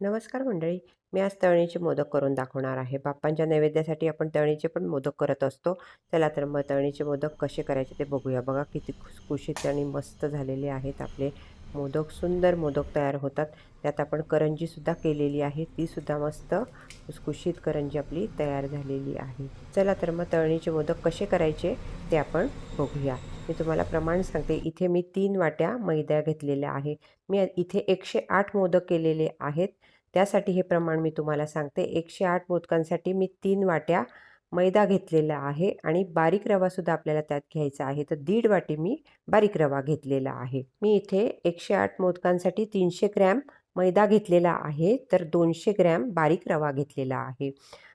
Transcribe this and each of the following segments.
नमस्कार मंडळी. मी आज तळणीचे मोदक करून दाखवणार आहे. बाप्पांच्या नैवेद्यासाठी आपण तळणीचे पण मोदक करत असतो. चला तर मग तळणीचे मोदक कसे करायचे ते बघूया. बघा किती खुसखुशीत आणि मस्त झालेले आहेत आपले मोदक. सुंदर मोदक तयार होतात. त्यात आपण करंजीसुद्धा केलेली आहे. तीसुद्धा मस्त खुसखुशीत करंजी आपली तयार झालेली आहे. चला तर मग तळणीचे मोदक कसे करायचे ते आपण बघूया. मी तुम्हाला प्रमाण सांगते. इथे मी तीन वाट्या मैदा घेतलेल्या आहे मी इथे एकशे आठ मोदक केलेले आहेत. त्यासाठी हे प्रमाण मी तुम्हाला सांगते. एकशे आठ मोदकांसाठी मी तीन वाट्या मैदा घेतलेला आहे आणि बारीक रवासुद्धा आपल्याला त्यात घ्यायचा आहे. तर दीड वाटी मी बारीक रवा घेतलेला आहे. मी इथे एकशे आठ मोदकांसाठी तीनशे ग्रॅम मैदा घेतलेला आहे. तर दोनशे ग्रॅम बारीक रवा घेतलेला आहे.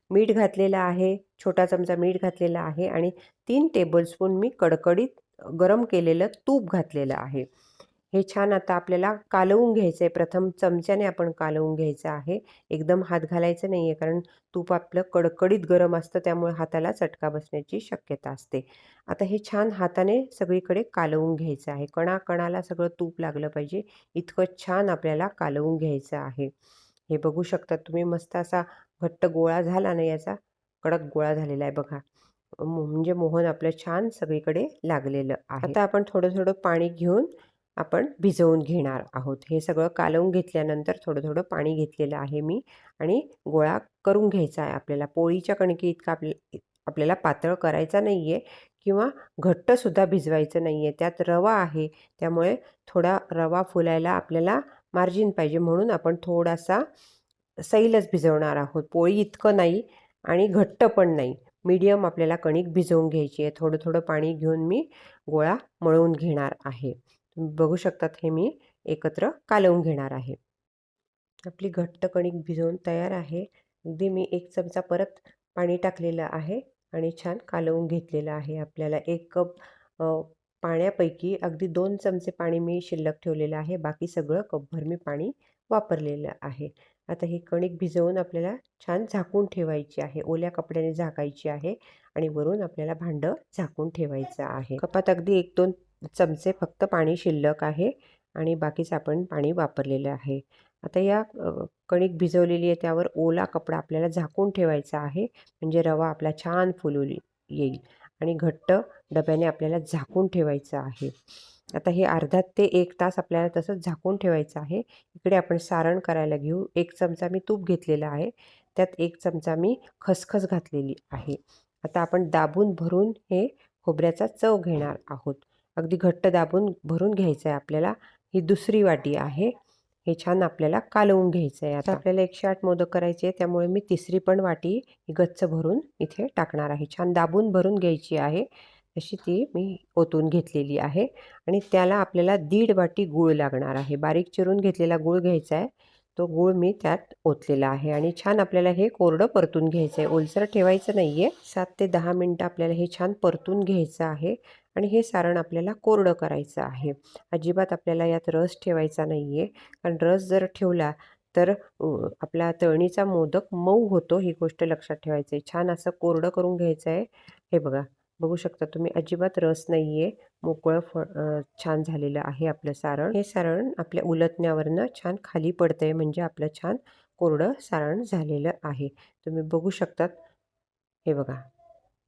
मीठ घातलेलं आहे. छोटा चमचा मीठ घातलेला आहे आणि तीन टेबलस्पून मी कडकडीत गरम केलेलं तूप घातलेलं आहे. हे छान आता आपल्याला कालवून घ्यायचं आहे प्रथम चमच्याने आपण कालवून घ्यायचं आहे. एकदम हात घालायचं नाही आहे कारण तूप आपलं कडकडीत गरम असतं त्यामुळे हाताला चटका बसण्याची शक्यता असते. आता हे छान हाताने सगळीकडे कालवून घ्यायचं आहे. कणाकणाला सगळं तूप लागलं पाहिजे. इतकं छान आपल्याला कालवून घ्यायचं आहे. हे बघू शकता तुम्ही मस्त असा घट्ट गोळा झाला ना याचा? कडक गोळा झालेला आहे बघा. म्हणजे मोहन आपलं छान सगळीकडे लागलेलं आहे. आता आपण थोडं थोडं पाणी घेऊन आपण भिजवून घेणार आहोत. हे सगळं कालवून घेतल्यानंतर थोडं थोडं पाणी घेतलेलं आहे मी आणि गोळा करून घ्यायचा आहे आपल्याला. पोळीच्या कणकी इतका आपल्या आपल्याला पातळ करायचा नाही आहे किंवा घट्टसुद्धा भिजवायचं नाही आहे त्यात रवा आहे त्यामुळे थोडा रवा फुलायला आपल्याला मार्जिन पाहिजे. म्हणून आपण थोडासा सैलच भिजवणार आहोत. पोळी इतकं नाही आणि घट्ट पण नाही. मीडियम आपल्याला कणिक भिजवून घ्यायची आहे. थोडं थोडं पाणी घेऊन मी गोळा मळवून घेणार आहे. तुम्ही बघू शकतात हे मी एकत्र कालवून घेणार आहे. आपली घट्ट कणिक भिजवून तयार आहे. अगदी मी एक चमचा परत पाणी टाकलेलं आहे आणि छान कालवून घेतलेलं आहे. आपल्याला एक कप पाण्यापैकी अगदी दोन चमचे पाणी मी शिल्लक ठेवलेलं आहे. बाकी सगळं कपभर मी पाणी वापरलेलं आहे. आता ही कणिक भिजवून आपल्याला छान झाकून ठेवायची आहे. ओल्या कपड्याने झाकायची आहे आणि वरून आपल्याला भांडं झाकून ठेवायचं आहे. कपात अगदी एक दोन चमचे फक्त पाणी शिल्लक आहे आणि बाकीचं आपण पाणी वापरलेलं आहे. आता या कणिक भिजवलेली आहे त्यावर ओला कपडा आपल्याला झाकून ठेवायचा आहे. म्हणजे रवा आपला छान फुलवली येईल आणि घट्ट डब्याने आपल्याला झाकून ठेवायचं आहे. आता हे अर्धा ते एक तास आपल्याला तसंच झाकून ठेवायचं आहे. इकडे आपण सारण करायला घेऊ. एक चमचा मी तूप घेतलेला आहे. त्यात एक चमचा मी खसखस घातलेली आहे. आता आपण दाबून भरून हे खोबऱ्याचा चव घेणार आहोत. अगदी घट्ट दाबून भरून घ्यायचं आहे आपल्याला. ही दुसरी वाटी आहे. हे छान आपल्याला कालवून घ्यायचं आहे. आता आपल्याला एकशे आठ मोदक करायचे आहे त्यामुळे मी तिसरी पण वाटी ही गच्च भरून इथे टाकणार आहे. छान दाबून भरून घ्यायची आहे. अशी ती मी ओतून घेतलेली आहे आणि त्याला आपल्याला दीड वाटी गूळ लागणार आहे. बारीक चिरून घेतलेला गूळ घ्यायचा आहे. तो गूळ मी त्यात ओतलेला आहे आणि छान आपल्याला हे कोरडं परतून घ्यायचं आहे ओलसर ठेवायचं नाही आहे सात ते दहा मिनटं आपल्याला हे छान परतून घ्यायचं आहे आणि हे सारण आपल्याला कोरडं करायचं आहे. अजिबात आपल्याला यात रस ठेवायचा नाही आहे कारण रस जर ठेवला तर आपला तळणीचा मोदक मऊ होतो. ही गोष्ट लक्षात ठेवायचं आहे छान असं कोरडं करून घ्यायचं आहे हे बघा. बघू शकता तुम्ही अजिबात रस नाही आहे मोकळं फळ छान झालेलं आहे आपलं सारण. हे सारण आपल्या उलटण्यावरनं छान खाली पडतं आहे म्हणजे आपलं छान कोरडं सारण झालेलं आहे. तुम्ही बघू शकतात. हे बघा.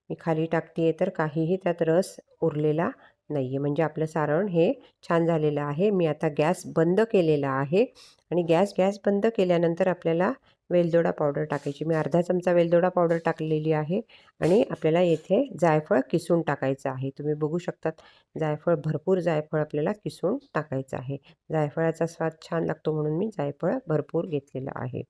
मी खाली टाकते आहे तर काहीही त्यात रस उरलेला नाही आहे म्हणजे आपलं सारण हे छान झालेलं आहे. मी आता गॅस बंद केलेला आहे. आणि गॅस गॅस बंद केल्यानंतर आपल्याला वेलदोडा पावडर टाकायची. मी अर्धा चमचा वेलदोडा पावडर टाकलेली आहे आणि आपल्याला येथे जायफळ किसून टाकायचं आहे. तुम्ही बघू शकतात जायफळ भरपूर जायफळ आपल्याला किसून टाकायचं आहे. जायफळाचा स्वाद छान लागतो म्हणून मी जायफळ भरपूर घेतलेलं आहे.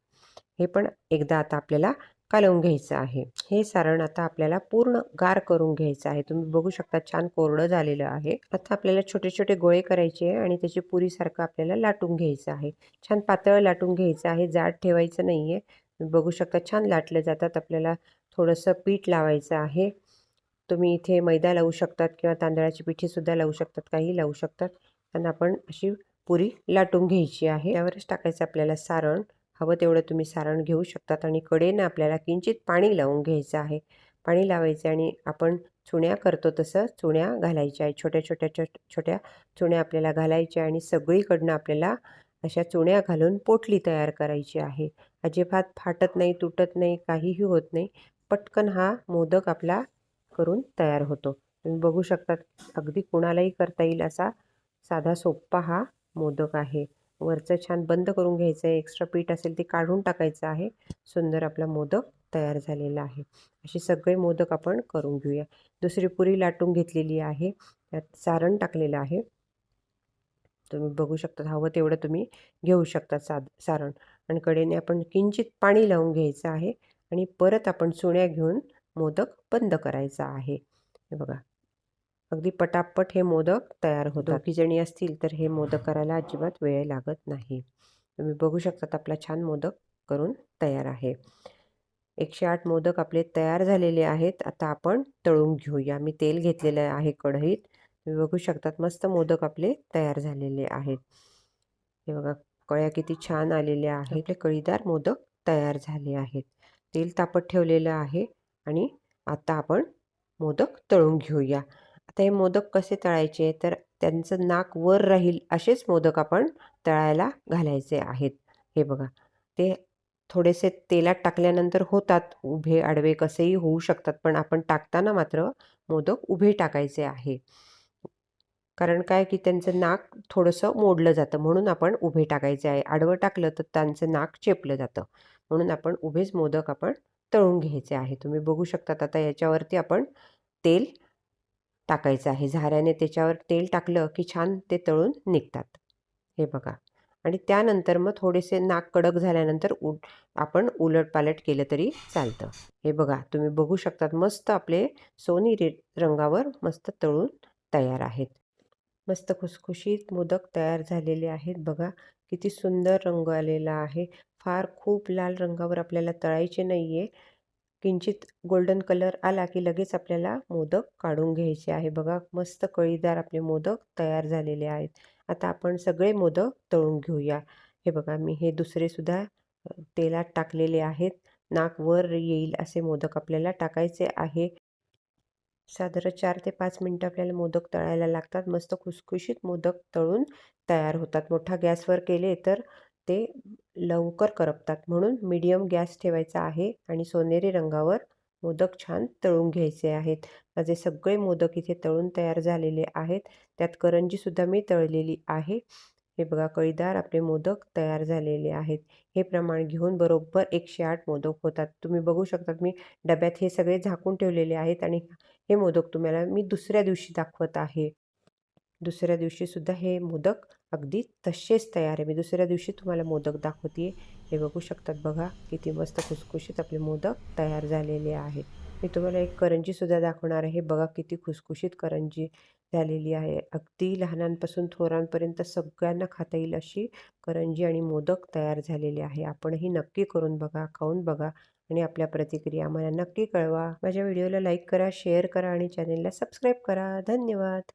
हे पण एकदा आता आपल्याला कालवून घ्यायचं आहे. हे सारण आता आपल्याला पूर्ण गार करून घ्यायचं आहे. तुम्ही बघू शकता छान कोरडं झालेलं आहे. आता आपल्याला छोटे छोटे गोळे करायचे आहे आणि त्याची पुरीसारखं आपल्याला लाटून घ्यायचं आहे. छान पातळ लाटून घ्यायचं आहे. जाड ठेवायचं नाही आहे बघू शकता छान लाटलं जातात. आपल्याला थोडंसं पीठ लावायचं आहे. तुम्ही इथे मैदा लावू शकतात किंवा तांदळाची पिठीसुद्धा लावू शकतात. काही लावू शकतात. आणि आपण अशी पुरी लाटून घ्यायची आहे. त्यावरच टाकायचं आपल्याला सारण. हवं तेवढं तुम्ही सारण घेऊ शकतात आणि कडेनं आपल्याला किंचित पाणी लावून घ्यायचं आहे. पाणी लावायचं आणि आपण चुण्या करतो तसं चुण्या घालायच्या आहे. छोट्या छोट्या छोट्या चुण्या आपल्याला घालायच्या आणि सगळीकडनं आपल्याला अशा चुण्या घालून पोटली तयार करायची आहे. अजिबात फाटत नाही तुटत नाही काहीही होत नाही. पटकन हा मोदक आपला करून तयार होतो. तुम्ही बघू शकता अगदी कुणालाही करता येईल असा साधा सोप्पा हा मोदक आहे. वरचं छान बंद करून घ्यायचं आहे. एक्स्ट्रा पीठ असेल ते काढून टाकायचं आहे. सुंदर आपला मोदक तयार झालेला आहे. असे सगळे मोदक आपण करून घेऊया. दुसरी पुरी लाटून घेतलेली आहे. त्यात सारण टाकलेलं आहे. तुम्ही बघू शकता हवं तेवढं तुम्ही घेऊ शकता साद सारण. आणि कडेने आपण किंचित पाणी लावून घ्यायचं आहे. आणि परत आपण चुण्या घेऊन मोदक बंद करायचा आहे. हे बघा. अगदी पटापट हे मोदक तयार होतात. किजणी असतील तर हे मोदक करायला अजिबात वेळ लागत नाही. तुम्ही बघू शकतात आपला छान मोदक करून तयार आहे. एकशे आठ मोदक आपले तयार झालेले आहेत. आता आपण तळून घेऊया. मी तेल घेतलेलं आहे कढईत. तुम्ही बघू शकतात मस्त मोदक आपले तयार झालेले आहेत. हे बघा कळ्या किती छान आलेल्या आहेत. आपले कळीदार मोदक तयार झाले आहेत. तेल तापत ठेवलेलं आहे आणि आता आपण मोदक तळून घेऊया. आता हे मोदक कसे तळायचे? तर त्यांचं नाक वर राहील असेच मोदक आपण तळायला घालायचे आहेत. हे बघा ते थोडेसे तेलात टाकल्यानंतर होतात. उभे आडवे कसेही होऊ शकतात पण आपण टाकताना मात्र मोदक उभे टाकायचे आहे. कारण काय? की त्यांचं नाक थोडंसं मोडलं जातं म्हणून आपण उभे टाकायचे आहे. आडवं टाकलं तर त्यांचं नाक चेपलं जातं. म्हणून आपण उभेच मोदक आपण तळून घ्यायचे आहे. तुम्ही बघू शकतात आता याच्यावरती आपण तेल टाकायचं आहे. झाऱ्याने त्याच्यावर तेल टाकलं की छान ते तळून निघतात. हे बघा. आणि त्यानंतर मग थोडेसे नाक कडक झाल्यानंतर उ आपण पालट केलं तरी चालतं. हे बघा तुम्ही बघू शकतात मस्त आपले सोनेरी रंगावर मस्त तळून तयार आहेत. मस्त खुसखुशीत मोदक तयार झालेले आहेत. बघा किती सुंदर रंग आलेला आहे. फार खूप लाल रंगावर आपल्याला तळायचे नाही आहे किंचित गोल्डन कलर आला की लगेच आपल्याला मोदक काढून घ्यायचे आहे. बघा मस्त कळीदार आपले मोदक तयार झालेले आहेत. आता आपण सगळे मोदक तळून घेऊया. हे बघा मी हे दुसरेसुद्धा तेलात टाकलेले आहेत. नाक वर येईल असे मोदक आपल्याला टाकायचे आहे. साधारण चार ते पाच मिनटं आपल्याला मोदक तळायला लागतात. मस्त खुसखुशीत मोदक तळून तयार होतात. मोठा गॅसवर केले तर ते लवकर करपतात. म्हणून मीडियम गॅस ठेवायचा आहे आणि सोनेरी रंगावर मोदक छान तळून घ्यायचे आहेत. माझे सगळे मोदक इथे तळून तयार झालेले आहेत. त्यात करंजीसुद्धा मी तळलेली आहे. हे बघा कळीदार आपले मोदक तयार झालेले आहेत. हे प्रमाण घेऊन बरोबर एकशे आठ मोदक होतात. तुम्ही बघू शकतात मी डब्यात हे सगळे झाकून ठेवलेले आहेत आणि हे मोदक तुम्हाला मी दुसऱ्या दिवशी दाखवत आहे. दुसऱ्या दिवशीसुद्धा हे मोदक अगदी तसेच तयार आहे. मी दुसऱ्या दिवशी तुम्हाला मोदक दाखवते हे बघू शकतात बघा किती मस्त खुसखुशीत आपले मोदक तयार झालेले आहेत. मी तुम्हाला एक करंजीसुद्धा दाखवणार आहे. बघा किती खुसखुशीत करंजी झालेली आहे. अगदी लहानांपासून थोरांपर्यंत सगळ्यांना खाता येईल अशी करंजी आणि मोदक तयार झालेले आहे. आपणही नक्की करून बघा खाऊन बघा आणि आपल्या प्रतिक्रिया आम्हाला नक्की कळवा. माझ्या व्हिडिओला लाईक करा शेअर करा आणि चॅनेलला सबस्क्राईब करा. धन्यवाद.